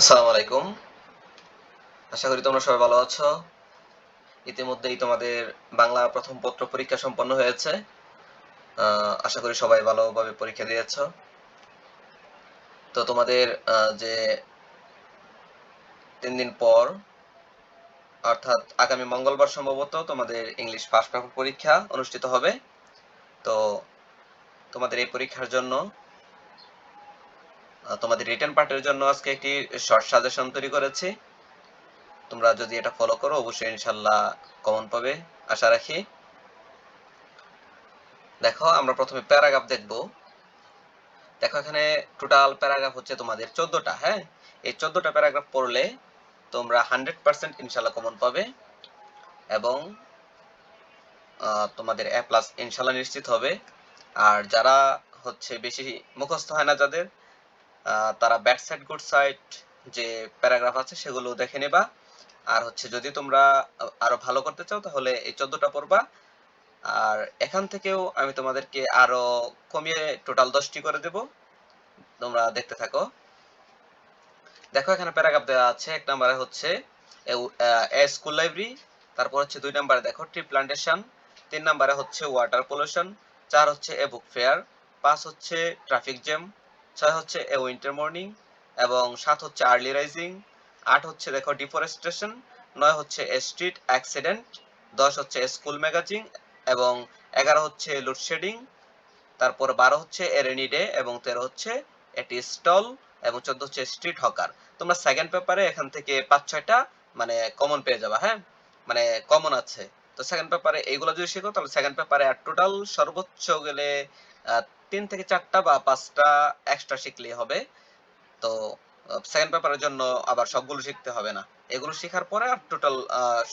আসসালামু আলাইকুম। আশা করি তোমরা সবাই ভালো আছো। ইতিমধ্যেই তোমাদের বাংলা প্রথম পত্র পরীক্ষা সম্পন্ন হয়েছে। আশা করি সবাই ভালোভাবে পরীক্ষা দিয়েছ। তো তোমাদের যে তিন দিন পর, অর্থাৎ আগামী মঙ্গলবার সম্ভবত তোমাদের ইংলিশ ফার্স্ট পেপার পরীক্ষা অনুষ্ঠিত হবে। তো তোমাদের এই পরীক্ষার জন্য তোমাদের রিটার্ন পার্টের জন্য আজকে একটি শর্ট সাজেশন তৈরি করেছি। তোমরা যদি এটা ফলো করো, অবশ্যই ইনশাল্লাহ কমন পাবে, আশা রাখি। দেখো, আমরা প্রথমে প্যারাগ্রাফ দেখব। দেখো, এখানে টোটাল প্যারাগ্রাফ হচ্ছে তোমাদের চোদ্দটা হ্যাঁ? এই চোদ্দটা প্যারাগ্রাফ পড়লে তোমরা হান্ড্রেড পার্সেন্ট ইনশাল্লাহ কমন পাবে এবং তোমাদের এ প্লাস ইনশাল্লাহ নিশ্চিত হবে। আর যারা হচ্ছে বেশি মুখস্থ হয় না যাদের তারা ব্যাড সাইড গুড সাইড যে প্যারাগ্রাফ আছে সেগুলো দেখে নেবা। আর হচ্ছে যদি তোমরা আরও ভালো করতে চাও তাহলে এই চোদ্দটা পড়বা। আর এখান থেকেও আমি তোমাদেরকে আরও কমিয়ে টোটাল দশটি করে দেব। তোমরা দেখতে থাকো। দেখো এখানে প্যারাগ্রাফ দেওয়া আছে, এক নম্বরে হচ্ছে এ স্কুল লাইব্রেরি তারপর হচ্ছে দুই নম্বরে দেখো ট্রি প্লান্টেশন তিন নম্বরে হচ্ছে ওয়াটার পলিউশন চার হচ্ছে এ বুক ফেয়ার পাঁচ হচ্ছে ট্রাফিক জ্যাম ছয় হচ্ছে এ উইন্টার মর্নিং এবং সাত হচ্ছে আর্লি রাইজিং, আট হচ্ছে দেখো ডিফরেস্টেশন, নয় হচ্ছে এ স্ট্রিট অ্যাক্সিডেন্ট, দশ হচ্ছে স্কুল ম্যাগাজিন এবং এগারো হচ্ছে লোডশেডিং, তারপর বারো হচ্ছে এরেনি ডে এবং তেরো হচ্ছে এটি স্টল এবং চোদ্দ হচ্ছে স্ট্রিট হকার। তোমরা সেকেন্ড পেপারে এখান থেকে পাঁচ, ছয়টা মানে কমন পেয়ে যাবা হ্যাঁ? মানে কমন আছে। তো সেকেন্ড পেপারে এইগুলো যদি শিখো, তাহলে সেকেন্ড পেপারে আর টোটাল সর্বোচ্চ গেলে তিন থেকে চারটা বা পাঁচটা এক্সট্রা শিখলেই হবে। তো সেকেন্ড পেপারের জন্য আবার সবগুলো শিখতে হবে না। এগুলো শেখার পরে আর টোটাল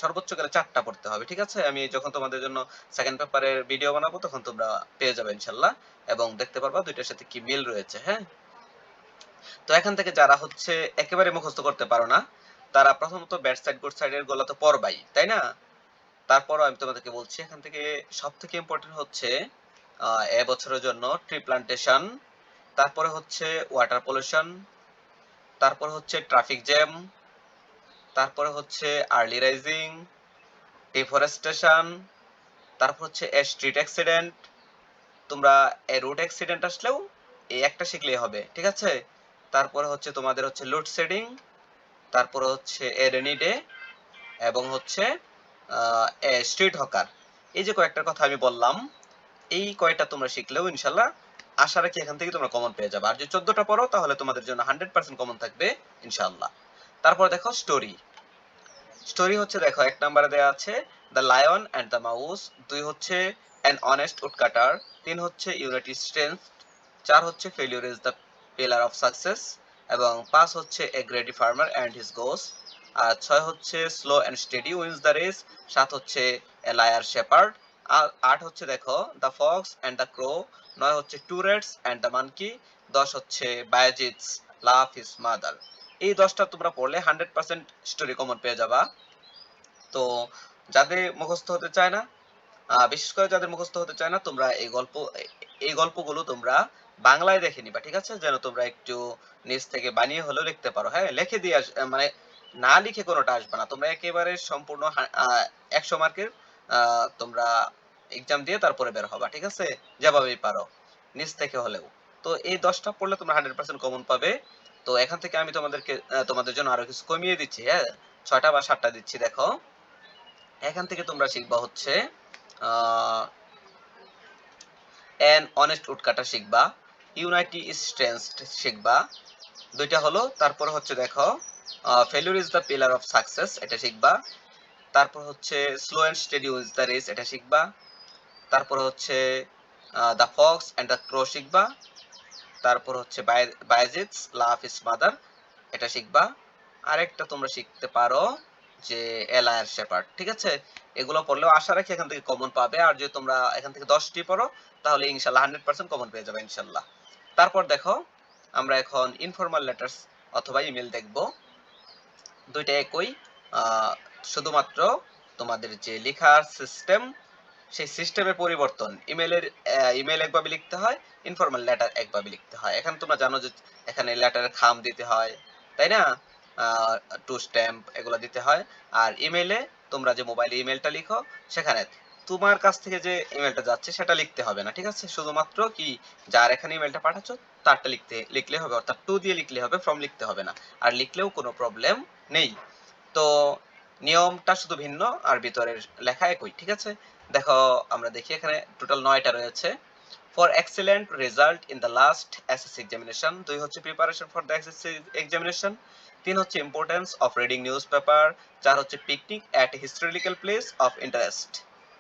সর্বোচ্চ গেলে চারটা পড়তে হবে, ঠিক আছে? আমি যখন তোমাদের জন্য সেকেন্ড পেপারের ভিডিও বানাবো, তখন তোমরা পেয়ে যাবে ইনশাল্লাহ। এবং দেখতে পারবা দুইটার সাথে কি মিল রয়েছে হ্যাঁ? তো এখান থেকে যারা হচ্ছে একেবারে মুখস্থ করতে পারো না, তারা প্রথমত ব্যাট সাইড গুড সাইডের গোলা তো পড়বাই, তাই না? তারপরও আমি তোমাদেরকে বলছি, এখান থেকে সব থেকে ইম্পর্টেন্ট হচ্ছে আহ, এ বছরের জন্য ট্রি প্লান্টেশন তারপরে হচ্ছে ওয়াটার পলিউশন তারপর হচ্ছে ট্রাফিক জ্যাম তারপরে হচ্ছে আর্লি রাইজিং ডিফরেস্টেশন তারপর হচ্ছে স্ট্রিট অ্যাক্সিডেন্ট। তোমরা রোড অ্যাক্সিডেন্ট আসলেও এই একটা শিখলেই হবে ঠিক আছে? তারপরে হচ্ছে তোমাদের হচ্ছে লোড শেডিং তারপরে হচ্ছে এ রেনি ডে এবং হচ্ছে স্ট্রিট হকার। এই যে কয়েকটা কথা আমি বললাম এই কয়টা তোমরা শিখলেও ইনশাল্লাহ আশা রাখি এখান থেকে তোমরা কমন পেয়ে যাবে। আর যদি চোদ্দটা পড়ো, তাহলে তোমাদের জন্য হান্ড্রেড পার্সেন্ট কমন থাকবে ইনশাল্লাহ তারপর দেখো স্টোরি স্টোরি হচ্ছে দেখো, এক নম্বরে দেওয়া আছে the lion and the mouse দুই হচ্ছে অ্যান অনেস্ট উডকাটার তিন হচ্ছে ইউনিটি স্ট্রেংথ চার হচ্ছে failure is the pillar of success এবং পাঁচ হচ্ছে a greedy farmer and his goose আর ছয় হচ্ছে slow and steady wins the race সাত হচ্ছে এ লায়ার শেপার্ড আট হচ্ছে দেখো the fox and the crow নয় হচ্ছে two reds and the monkey দশ হচ্ছে বায়োজিটস লাভ হিজ মাদার এই দশটা তোমরা পড়লে হান্ড্রেড পার্সেন্ট স্টোরি কমন পেয়ে যাবা। তো যাদের মুখস্থ হতে চায় না বিশেষ করে যাদের মুখস্থ হতে চায় না, তোমরা এই গল্প, এই গল্পগুলো তোমরা বাংলায় দেখে নিবা, ঠিক আছে? যেন তোমরা একটু নিজ থেকে বানিয়ে হলেও লিখতে পারো। হ্যাঁ লিখে দিয়ে মানে না লিখে কোনোটা আসবে না। তোমরা একেবারে সম্পূর্ণ একশো মার্কের তোমরা এক্সাম দিয়ে তারপরে বের হবা, ঠিক আছে? যেভাবেই পারো নিজ থেকে হলেও। তো এই দশটা পড়লে তোমরা হান্ড্রেড পার্সেন্ট কমন পাবে। তো এখান থেকে আমি তোমাদেরকে তোমাদের জন্য আরও কিছু কমিয়ে দিচ্ছি হ্যাঁ? ছয়টা বা সাতটা দিচ্ছি, দেখো। এখান থেকে তোমরা শিখবা হচ্ছে এন অনেস্ট উডকাটা শিখবা ইউনাইটি স্ট্রেংথ শিখবা। দুইটা হলো, তারপর হচ্ছে দেখো failure is the pillar of success এটা শিখবা। তারপর হচ্ছে slow and steady wins the race এটা শিখবা। তারপর হচ্ছে the fox and the crow শিখবা। তারপর হচ্ছে বায়াজিটস লাভ ইস মাদার এটা শিখবা। আরেকটা তোমরা শিখতে পারো যে এলায়ার শেপার্ড ঠিক আছে? এগুলো পড়লেও আশা রাখি এখান থেকে কমন পাবে। আর যদি তোমরা এখান থেকে দশটি পড়ো, তাহলে ইনশাল্লাহ হান্ড্রেড পার্সেন্ট কমন পেয়ে যাবে ইনশাল্লাহ। তারপর দেখো, আমরা এখন ইনফর্মাল লেটার্স অথবা ইমেল দেখব। দুইটা একই শুধুমাত্র তোমাদের যে লেখার সিস্টেম সেই সিস্টেমের পরিবর্তন। ইমেলের ইমেল একভাবে লিখতে হয় ইনফর্মাল লেটার একভাবে লিখতে হয়। এখানে তোমরা জানো যে এখানে লেটারের খাম দিতে হয়, তাই না? টু স্ট্যাম্প এগুলো দিতে হয়। আর ইমেলে তোমরা যে মোবাইলে ইমেলটা লিখো, সেখানে তোমার কাছ থেকে যে ইমেলটা যাচ্ছে, সেটা লিখতে হবে না, ঠিক আছে? শুধুমাত্র কি যার এখানে ইমেলটা পাঠাচ্ছ, তারটা লিখতে, লিখলে হবে, অর্থাৎ টু দিয়ে লিখলে হবে ফ্রম লিখতে হবে না। আর লিখলেও কোনো প্রবলেম নেই। তো নিয়মটা শুধু ভিন্ন আর ভিতরের লেখা একই, ঠিক আছে? দেখো, আমরা দেখি এখানে টোটাল নয়টা রয়েছে। For excellent result in the last SSC examination দুই হচ্ছে preparation for the SSC examination তিন হচ্ছে importance of reading news paper চার হচ্ছে picnic at historical place of interest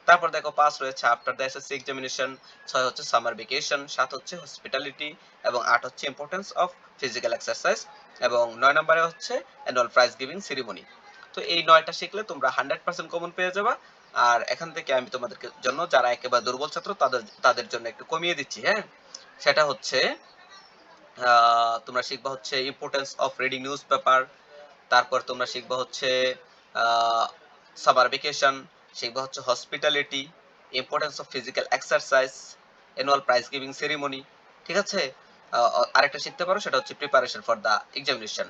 তারপর দেখো, পাঁচ রয়েছে আফটার দ্য এসএসসি এক্সামিনেশন ছয় হচ্ছে সামার ভেকেশন সাত হচ্ছে হসপিটালিটি এবং আট হচ্ছে ইম্পর্টেন্স অফ ফিজিক্যাল এক্সারসাইজ এবং নয় নম্বরে হচ্ছে অ্যানুয়াল প্রাইজ গিভিং সেরিমনি তো এই নয়টা শিখলে তোমরা হান্ড্রেড পার্সেন্ট কমন পেয়ে যাবা। আর এখান থেকে আমি তোমাদের জন্য যারা একেবারে দুর্বল ছাত্র, তাদের তাদের জন্য একটু কমিয়ে দিচ্ছি হ্যাঁ? সেটা হচ্ছে তোমরা শিখবা হচ্ছে importance of reading news paper তারপর তোমরা শিখবা হচ্ছে সামার ভেকেশন শিখবা হচ্ছে hospitality importance of physical exercise annual prize giving ceremony ঠিক আছে? আরেকটা শিখতে পারো, সেটা হচ্ছে প্রিপারেশন ফর দা এক্সামিনেশন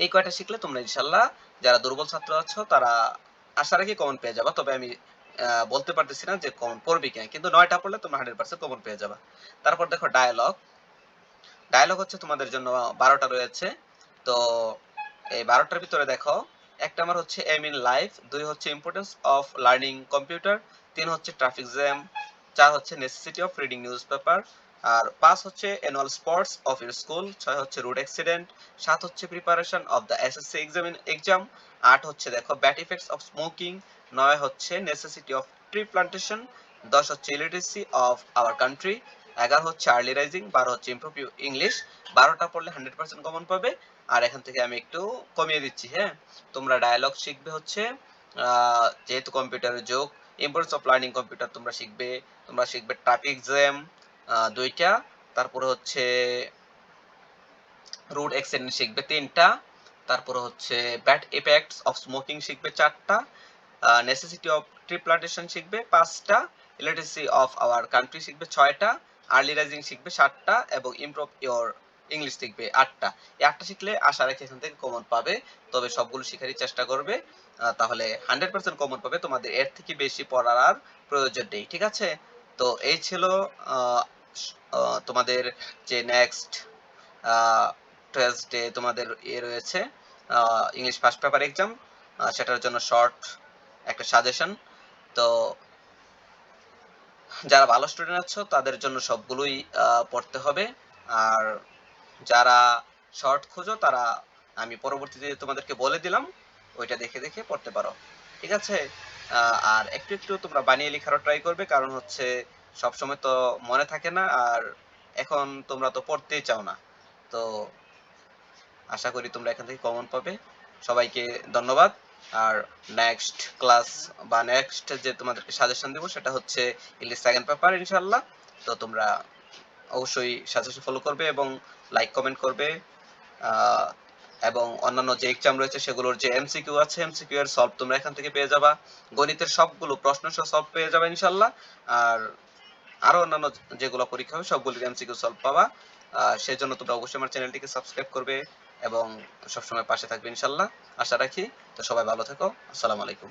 এই কয়টা শিখলে তোমরা ইনশাল্লাহ যারা দুর্বল ছাত্র আছো, তারা আশা রাখি কমন পেয়ে যাবা। তবে আমি বলতে পারতেছি না যে কমন পড়বে কিনা। কিন্তু নয়টা পড়লে তোমরা হান্ড্রেড পার্সেন্ট কমন পেয়ে যাবা। তারপর দেখো ডায়ালগ ডায়ালগ হচ্ছে তোমাদের জন্য বারোটা রয়েছে। তো এই বারোটার ভিতরে দেখো একটা আমার হচ্ছে এম ইন লাইফ দুই হচ্ছে ইম্পর্টেন্স অফ লার্নিং কম্পিউটার তিন হচ্ছে ট্রাফিক জ্যাম চার হচ্ছে necessity of reading news paper আর পাঁচ হচ্ছে annual sports of your school ছয় হচ্ছে রোড অ্যাক্সিডেন্ট সাত হচ্ছে preparation of the SSC exam exam আট হচ্ছে দেখো ব্যাড ইফেক্টস অফ স্মোকিং নয় হচ্ছে নেসেসিটি অফ ট্রি প্লান্টেশন দশ হচ্ছে ইলিটারেসি অফ আওয়ার কান্ট্রি এগারো হচ্ছে আর্লি রাইজিং বারো হচ্ছে ইম্প্রুভ ইংলিশ বারোটা পড়লে হান্ড্রেড পার্সেন্ট কমন পাবে। আর এখান থেকে আমি একটু কমিয়ে দিচ্ছি হ্যাঁ? তোমরা ডায়ালগ শিখবে হচ্ছে যেহেতু কম্পিউটারের যোগ ইম্পর্টেন্স অফ লার্নিং কম্পিউটার তোমরা শিখবে তোমরা শিখবে ট্রাফিক জ্যাম দুইটা। তারপরে হচ্ছে রোড অ্যাক্সিডেন্ট শিখবে তিনটা। তারপরে হচ্ছে ব্যাড ইফেক্টস অফ স্মোকিং শিখবে চারটা। নেসেসিটি অফ ট্রি প্লান্টেশন শিখবে পাঁচটা। ইলেকট্রিসিটি অফ আওয়ার কান্ট্রি শিখবে ছয়টা। আর্লি রাইজিং শিখবে সাতটা এবং ইমপ্রুভ ইওর ইংলিশ শিখবে আটটা। এই আটটা শিখলে আশা রাখি এখান থেকে কমন পাবে। তবে সবগুলো শেখারই চেষ্টা করবে। তাহলে হান্ড্রেড পার্সেন্ট কমন পাবে। তোমাদের এর থেকে বেশি পড়ার আর প্রয়োজন নেই। ঠিক আছে? তো এই ছিল তোমাদের যে নেক্সট টুয়েসডে তোমাদের এ রয়েছে ইংলিশ ফার্স্ট পেপার এক্সাম সেটার জন্য শর্ট একটা সাজেশন তো যারা ভালো স্টুডেন্ট আছো, তাদের জন্য সবগুলোই পড়তে হবে। আর যারা শর্ট খোঁজো, তারা আমি পরবর্তীতে তোমাদেরকে বলে দিলাম, ওইটা দেখে দেখে পড়তে পারো। ঠিক আছে? আর একটু একটু তোমরা বানিয়ে লেখারও ট্রাই করবে, কারণ হচ্ছে সব সময় তো মনে থাকে না, আর এখন তোমরা তো পড়তেই চাও না। তো আশা করি তোমরা এখান থেকে কমন পাবে। সবাইকে ধন্যবাদ। আর নেক্সট ক্লাস বা নেক্সট যে তোমাদেরকে সাজেশন দেবো, সেটা হচ্ছে ইংলিশ সেকেন্ড পেপার ইনশাল্লাহ তো তোমরা অবশ্যই সাজেশন ফলো করবে এবং লাইক কমেন্ট করবে। এবং অন্যান্য যে এক্সাম রয়েছে, সেগুলোর যে এমসিকিউ আছে এমসিকিউ এর সলভ তোমরা এখান থেকে পেয়ে যাবা। গণিতের সবগুলো প্রশ্ন সহ সলভ পেয়ে যাবে ইনশাল্লাহ আর আরও অন্যান্য যেগুলো পরীক্ষা হবে, সবগুলির এমসিকিউ সলভ পাবা। সেই জন্য তোমরা অবশ্যই আমার চ্যানেলটিকে সাবস্ক্রাইব করবে এবং সবসময় পাশে থাকবে ইনশাল্লাহ। আশা রাখি, তো সবাই ভালো থেকো। আসসালামু আলাইকুম।